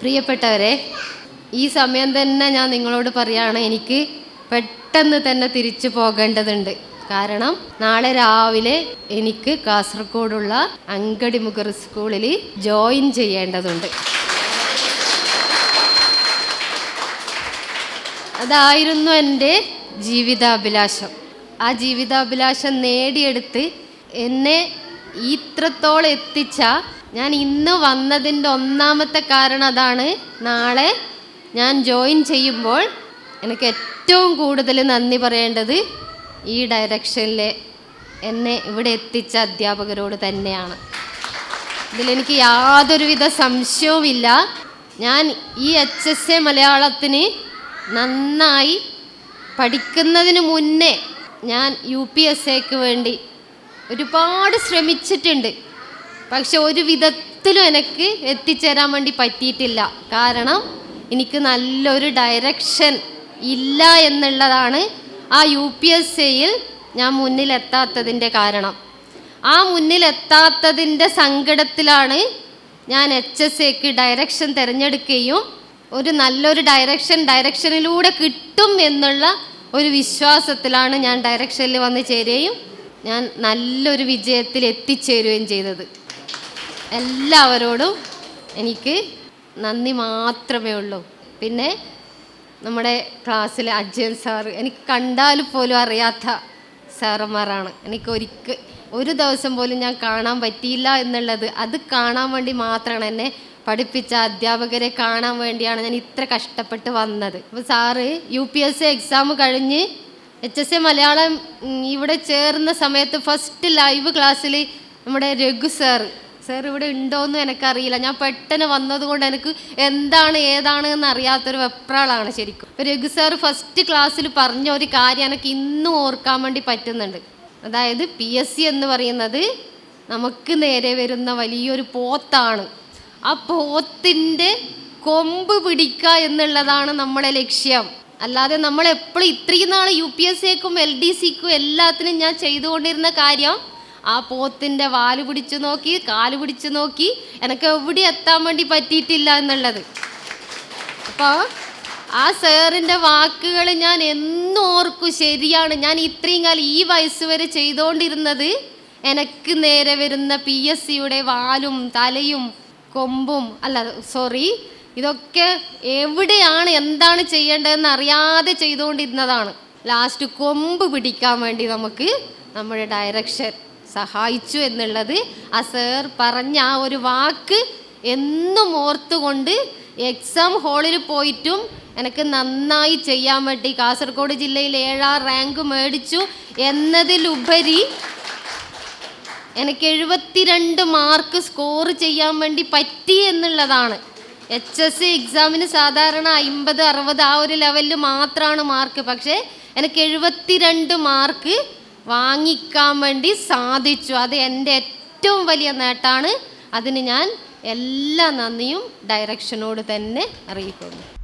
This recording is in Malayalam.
പ്രിയപ്പെട്ടവരെ ഈ സമയം തന്നെ ഞാൻ നിങ്ങളോട് പറയുകയാണ് എനിക്ക് പെട്ടെന്ന് തന്നെ തിരിച്ചു പോകേണ്ടതുണ്ട്. കാരണം നാളെ രാവിലെ എനിക്ക് കാസർഗോഡുള്ള അങ്കടി മുഖർ സ്കൂളിൽ ജോയിൻ ചെയ്യേണ്ടതുണ്ട്. അതായിരുന്നു എന്റെ ജീവിതാഭിലാഷം. ആ ജീവിതാഭിലാഷം നേടിയെടുത്ത് എന്നെ ഇത്രത്തോളം എത്തിച്ച ഞാൻ ഇന്ന് വന്നതിന്റെ ഒന്നാമത്തെ കാരണം അതാണ് നാളെ ഞാൻ ജോയിൻ ചെയ്യുമ്പോൾ എനിക്ക് ഏറ്റവും കൂടുതൽ നന്ദി പറയേണ്ടത് ഈ ഡയറക്ഷനിലെ എന്നെ ഇവിടെ എത്തിച്ച അധ്യാപകരോട് തന്നെയാണ്. ഇതിലെനിക്ക് യാതൊരുവിധ സംശയവുമില്ല. ഞാൻ ഈ എച്ച് എസ് എ മലയാളത്തിന് നന്നായി പഠിക്കുന്നതിന് മുന്നേ ഞാൻ യു പി എസ് എക്ക് വേണ്ടി ഒരുപാട് ശ്രമിച്ചിട്ടുണ്ട്. പക്ഷെ ഒരു വിധത്തിലും എനിക്ക് എത്തിച്ചേരാൻ വേണ്ടി പറ്റിയിട്ടില്ല. കാരണം എനിക്ക് നല്ലൊരു ഡയറക്ഷൻ ഇല്ല എന്നുള്ളതാണ് ആ യു പി എസ് സിയിൽ ഞാൻ മുന്നിലെത്താത്തതിന്റെ കാരണം. ആ മുന്നിലെത്താത്തതിന്റെ സങ്കടത്തിലാണ് ഞാൻ എച്ച് എസ് എക്ക് ഡയറക്ഷൻ തിരഞ്ഞെടുക്കുകയും ഒരു നല്ലൊരു ഡയറക്ഷൻ ഡയറക്ഷനിലൂടെ കിട്ടും എന്നുള്ള ഒരു വിശ്വാസത്തിലാണ് ഞാൻ ഡയറക്ഷനിൽ വന്ന് ചേരുകയും ഞാൻ നല്ലൊരു വിജയത്തിൽ എത്തിച്ചേരുകയും ചെയ്തത്. എല്ലാവരോടും എനിക്ക് നന്ദി മാത്രമേ ഉള്ളൂ. പിന്നെ നമ്മുടെ ക്ലാസ്സിലെ അജയൻ സാർ എനിക്ക് കണ്ടാൽ പോലും അറിയാത്ത സാറന്മാരാണ് എനിക്ക് ഒരിക്കൽ ഒരു ദിവസം പോലും ഞാൻ കാണാൻ പറ്റിയില്ല എന്നുള്ളത് അത് കാണാൻ വേണ്ടി മാത്രമാണ് എന്നെ പഠിപ്പിച്ച അധ്യാപകരെ കാണാൻ വേണ്ടിയാണ് ഞാൻ ഇത്ര കഷ്ടപ്പെട്ട് വന്നത്. അപ്പോൾ sir U P S C exam കഴിഞ്ഞ് എച്ച് എസ് എ മലയാളം ഇവിടെ ചേർന്ന സമയത്ത് ഫസ്റ്റ് ലൈവ് ക്ലാസ്സിൽ നമ്മുടെ രഘു സാർ സാർ ഇവിടെ ഉണ്ടോയെന്ന് എനിക്കറിയില്ല. ഞാൻ പെട്ടെന്ന് വന്നതുകൊണ്ട് എനിക്ക് എന്താണ് ഏതാണ് എന്ന് അറിയാത്തൊരു വെപ്രാളാണ് ശരിക്കും. രഘു സാർ ഫസ്റ്റ് ക്ലാസ്സിൽ പറഞ്ഞ ഒരു കാര്യം എനിക്ക് ഇന്നും ഓർക്കാൻ വേണ്ടി പറ്റുന്നുണ്ട്. അതായത് പി എസ് സി എന്ന് പറയുന്നത് നമുക്ക് നേരെ വരുന്ന വലിയൊരു പോത്താണ്. ആ പോത്തിന്റെ കൊമ്പ് പിടിക്കുക എന്നുള്ളതാണ് നമ്മുടെ ലക്ഷ്യം. അല്ലാതെ നമ്മൾ എപ്പോഴും ഇത്രയും നാൾ യു പി എസ് സിക്കും എൽ ഡി സിക്കും എല്ലാത്തിനും ഞാൻ ചെയ്തുകൊണ്ടിരുന്ന കാര്യം ആ പോത്തിന്റെ വാൽ പിടിച്ചു നോക്കി കാൽ പിടിച്ചു നോക്കി എനിക്ക് എവിടെ എത്താൻ വേണ്ടി പറ്റിയിട്ടില്ല എന്നുള്ളത്. അപ്പോൾ ആ സാറിന്റെ വാക്കുകൾ ഞാൻ എന്നും ഓർക്കും ശരിയാണ്. ഞാൻ ഇത്രയും കാലം ഈ വയസ്സ് വരെ ചെയ്തുകൊണ്ടിരുന്നത് എനിക്ക് നേരെ വരുന്ന പി എസ് സിയുടെ വാലും തലയും കൊമ്പും അല്ല സോറി ഇതൊക്കെ എവിടെയാണ് എന്താണ് ചെയ്യേണ്ടതെന്ന് അറിയാതെ ചെയ്തുകൊണ്ടിരുന്നതാണ്. ലാസ്റ്റ് കൊമ്പ് പിടിക്കാൻ വേണ്ടി നമുക്ക് നമ്മുടെ ഡയറക്ഷൻ സഹായിച്ചു എന്നുള്ളത് ആ സർ പറഞ്ഞ ആ ഒരു വാക്ക് എന്നും ഓർത്തുകൊണ്ട് എക്സാം ഹാളിൽ പോയിട്ടും എനിക്ക് നന്നായി ചെയ്യാൻ വേണ്ടി കാസർഗോഡ് ജില്ലയിൽ ഏഴാം റാങ്ക് മേടിച്ചു എന്നതിലുപരി എനിക്ക് എഴുപത്തിരണ്ട് മാർക്ക് സ്കോർ ചെയ്യാൻ വേണ്ടി പറ്റി എന്നുള്ളതാണ്. എച്ച് എസ് സി എക്സാമിന് സാധാരണ അമ്പത് അറുപത് ആ ഒരു ലെവലിൽ മാത്രമാണ് മാർക്ക് പക്ഷേ എനിക്ക് എഴുപത്തിരണ്ട് മാർക്ക് വാങ്ങിക്കാൻ വേണ്ടി സാധിച്ചു. അത് എന്റെ ഏറ്റവും വലിയ നേട്ടമാണ് അതിന് ഞാൻ എല്ലാ നന്ദിയും ഡയറക്ഷനോട് തന്നെ അറിയിക്കുന്നു.